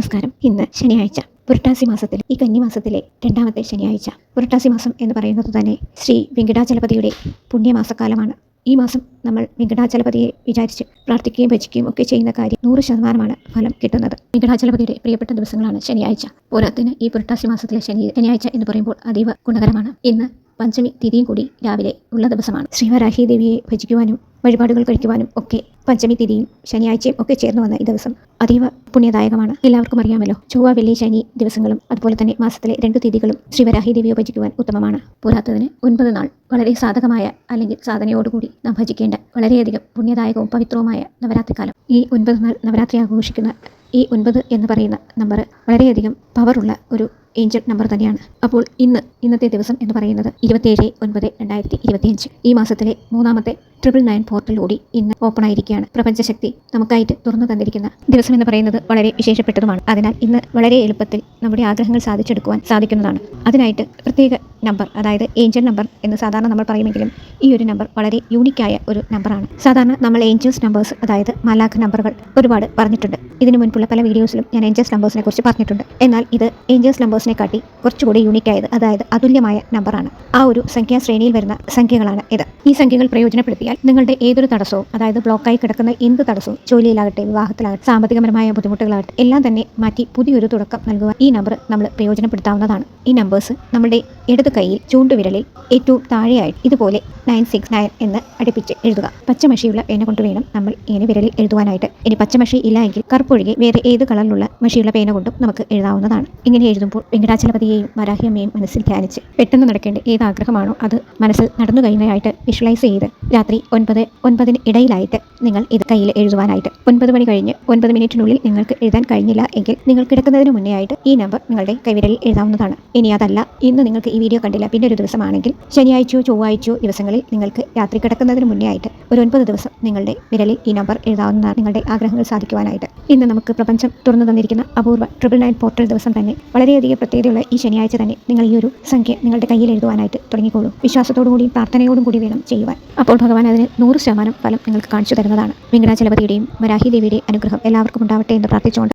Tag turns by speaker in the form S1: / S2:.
S1: നമസ്കാരം. ഇന്ന് ശനിയാഴ്ച പുരട്ടാസി മാസത്തിൽ ഈ കന്നിമാസത്തിലെ രണ്ടാമത്തെ ശനിയാഴ്ച. പുരട്ടാസി മാസം എന്ന് പറയുന്നത് തന്നെ ശ്രീ വെങ്കടാചലപതിയുടെ പുണ്യമാസക്കാലമാണ്. ഈ മാസം നമ്മൾ വെങ്കടാചലപതിയെ വിചാരിച്ച് പ്രാർത്ഥിക്കുകയും ഭജിക്കുകയും ഒക്കെ ചെയ്യുന്ന കാര്യം നൂറ് ശതമാനമാണ് ഫലം കിട്ടുന്നത്. വെങ്കടാചലപതിയുടെ പ്രിയപ്പെട്ട ദിവസങ്ങളാണ് ശനിയാഴ്ച. പോരാത്തിന് ഈ പുരട്ടാസി മാസത്തിലെ ശനി ശനിയാഴ്ച എന്ന് പറയുമ്പോൾ അതീവ ഗുണകരമാണ്. ഇന്ന് പഞ്ചമി തിഥിയും കൂടി രാവിലെ ഉള്ള ദിവസമാണ്. ശ്രീവരാഹി ദേവിയെ ഭജിക്കുവാനും വഴിപാടുകൾ കഴിക്കുവാനും ഒക്കെ പഞ്ചമി തിരിയും ശനിയാഴ്ചയും ഒക്കെ ചേർന്ന് വന്ന ഈ ദിവസം അതീവ പുണ്യദായകമാണ്. എല്ലാവർക്കും അറിയാമല്ലോ ചൊവ്വ വെള്ളി ശനി ദിവസങ്ങളും അതുപോലെ തന്നെ മാസത്തിലെ രണ്ട് തീയതികളും ശ്രീവരാഹി ദേവിയെ ഭജിക്കുവാൻ ഉത്തമമാണ്. പോരാത്തതിന് ഒൻപത് നാൾ വളരെ സാധകമായ അല്ലെങ്കിൽ സാധനയോടുകൂടി നാം ഭജിക്കേണ്ട വളരെയധികം പുണ്യദായകവും പവിത്രവുമായ നവരാത്രികാലം ഈ ഒൻപത് നാൾ നവരാത്രി ആഘോഷിക്കുന്ന ഈ ഒൻപത് എന്ന് പറയുന്ന നമ്പർ വളരെയധികം പവറുള്ള ഒരു ഏഞ്ചൽ നമ്പർ തന്നെയാണ്. അപ്പോൾ ഇന്ന് ഇന്നത്തെ ദിവസം എന്ന് പറയുന്നത് ഇരുപത്തിയേഴ് ഒൻപത് രണ്ടായിരത്തി ഇരുപത്തിയഞ്ച് ഈ മാസത്തിലെ മൂന്നാമത്തെ ട്രിപ്പിൾ നയൻ പോർട്ടലിലൂടെ ഇന്ന് ഓപ്പൺ ആയിരിക്കുകയാണ്. പ്രപഞ്ചശക്തി നമുക്കായിട്ട് തുറന്നു തന്നിരിക്കുന്ന ദിവസം എന്ന് പറയുന്നത് വളരെ വിശേഷപ്പെട്ടതുമാണ്. അതിനാൽ ഇന്ന് വളരെ എളുപ്പത്തിൽ നമ്മുടെ ആഗ്രഹങ്ങൾ സാധിച്ചെടുക്കുവാൻ സാധിക്കുന്നതാണ്. അതിനായിട്ട് പ്രത്യേക നമ്പർ അതായത് ഏഞ്ചൽ നമ്പർ എന്ന് സാധാരണ നമ്മൾ പറയുമെങ്കിലും ഈ ഒരു നമ്പർ വളരെ യൂണിക്കായ ഒരു നമ്പറാണ് സാധാരണ നമ്മൾ ഏഞ്ചൽസ് നമ്പേഴ്സ് അതായത് മലാഖ് നമ്പറുകൾ ഒരുപാട് പറഞ്ഞിട്ടുണ്ട്. ഇതിനു മുൻപുള്ള പല വീഡിയോസിലും ഞാൻ ഏഞ്ചൽസ് നമ്പേഴ്സിനെ കുറിച്ച് പറഞ്ഞിട്ടുണ്ട്. എന്നാൽ ഇത് ഏഞ്ചൽസ് നമ്പേഴ്സിനെ കാട്ടി കുറച്ചുകൂടി യൂണിക്കായത് അതായത് അതുല്യമായ നമ്പറാണ് ആ ഒരു സംഖ്യാ ശ്രേണിയിൽ വരുന്ന സംഖ്യകളാണ് ഇത്. ഈ സംഖ്യകൾ പ്രയോജനപ്പെടുത്തിയാൽ നിങ്ങളുടെ ഏതൊരു തടസ്സവും അതായത് ബ്ലോക്കായി കിടക്കുന്ന എന്ത് തടസ്സവും ജോലിയിലാകട്ടെ വിവാഹത്തിലാകട്ടെ സാമ്പത്തികപരമായ ബുദ്ധിമുട്ടുകളാകട്ടെ എല്ലാം തന്നെ മാറ്റി പുതിയൊരു തുടക്കം നൽകുവാൻ ഈ നമ്പർ നമ്മൾ പ്രയോജനപ്പെടുത്താവുന്നതാണ്. ഈ നമ്പേഴ്സ് നമ്മുടെ ഇടത് കൈയിൽ ചൂണ്ടുവിരലിൽ ഏറ്റവും താഴെയായി ഇതുപോലെ നയൻ സിക്സ് നയൻ എന്ന് അടുപ്പിച്ച് എഴുതുക. പച്ചമഷിയുള്ള പേന കൊണ്ട് വേണം നമ്മൾ ഇങ്ങനെ വിരലിൽ എഴുതുവാനായിട്ട്. ഇനി പച്ചമഷി ഇല്ല എങ്കിൽ കറുപ്പൊഴികെ വേറെ ഏത് കളറിലുള്ള മഷിയുള്ള പേന കൊണ്ടും നമുക്ക് എഴുതാവുന്നതാണ്. ഇങ്ങനെ എഴുതുമ്പോൾ വെങ്കടാചലപതിയെയും വരാഹിയമ്മയും മനസ്സിൽ ധ്യാനിച്ച് പെട്ടെന്ന് നടക്കേണ്ട ഏത് ആഗ്രഹമാണോ അത് മനസ്സിൽ നടന്നു കഴിഞ്ഞതായിട്ട് വിഷ്വലൈസ് ചെയ്ത് രാത്രി ഒൻപത് ഒൻപതിന് ഇടയിലായിട്ട് നിങ്ങൾ ഇത് കയ്യിൽ എഴുതുവാനായിട്ട് ഒൻപത് മണി കഴിഞ്ഞ് ഒൻപത് മിനിറ്റിനുള്ളിൽ നിങ്ങൾക്ക് എഴുതാൻ കഴിഞ്ഞില്ല എങ്കിൽ നിങ്ങൾ കിടക്കുന്നതിന് മുന്നേ ആയിട്ട് ഈ നമ്പർ നിങ്ങളുടെ കൈവിരലിൽ എഴുതാവുന്നതാണ്. ഇനി അതല്ല ഇന്ന് നിങ്ങൾക്ക് ഈ വീഡിയോ കണ്ടില്ല. പിന്നെ ഒരു ദിവസമാണെങ്കിൽ ശനിയാഴ്ചയോ ചൊവ്വാഴ്ചയോ ദിവസങ്ങളിൽ നിങ്ങൾക്ക് രാത്രി കിടക്കുന്നതിന് മുന്നേ ആയിട്ട് ഒരു ഒൻപത് ദിവസം നിങ്ങളുടെ വിരലിൽ ഈ നമ്പർ എഴുതാവുന്നതാണ് നിങ്ങളുടെ ആഗ്രഹങ്ങൾ സാധിക്കുവാനായിട്ട്. ഇന്ന് നമുക്ക് പ്രപഞ്ചം തുറന്നു തന്നിരിക്കുന്ന അപൂർവ ട്രിപ്പിൾ നയൻ പോർട്ടൽ ദിവസം തന്നെ വളരെയധികം പ്രത്യേകതയുള്ള ഈ ശനിയാഴ്ച തന്നെ നിങ്ങൾ ഈ ഒരു സംഖ്യ നിങ്ങളുടെ കയ്യിൽ എഴുതുവാനായിട്ട് തുടങ്ങിക്കോളൂ. വിശ്വാസത്തോടുകൂടിയും പ്രാർത്ഥനയോടും കൂടി വേണം ചെയ്യുവാൻ. അപ്പോൾ ഭഗവാൻ അതിന് നൂറ് ശതമാനം ഫലം നിങ്ങൾക്ക് കാണിച്ചു തരുന്നതാണ്. വെങ്കടാചലപതിയുടെയും വരാഹി ദേവിയുടെയും അനുഗ്രഹം എല്ലാവർക്കും ഉണ്ടാവട്ടെ എന്ന് പ്രാർത്ഥിച്ചുകൊണ്ട്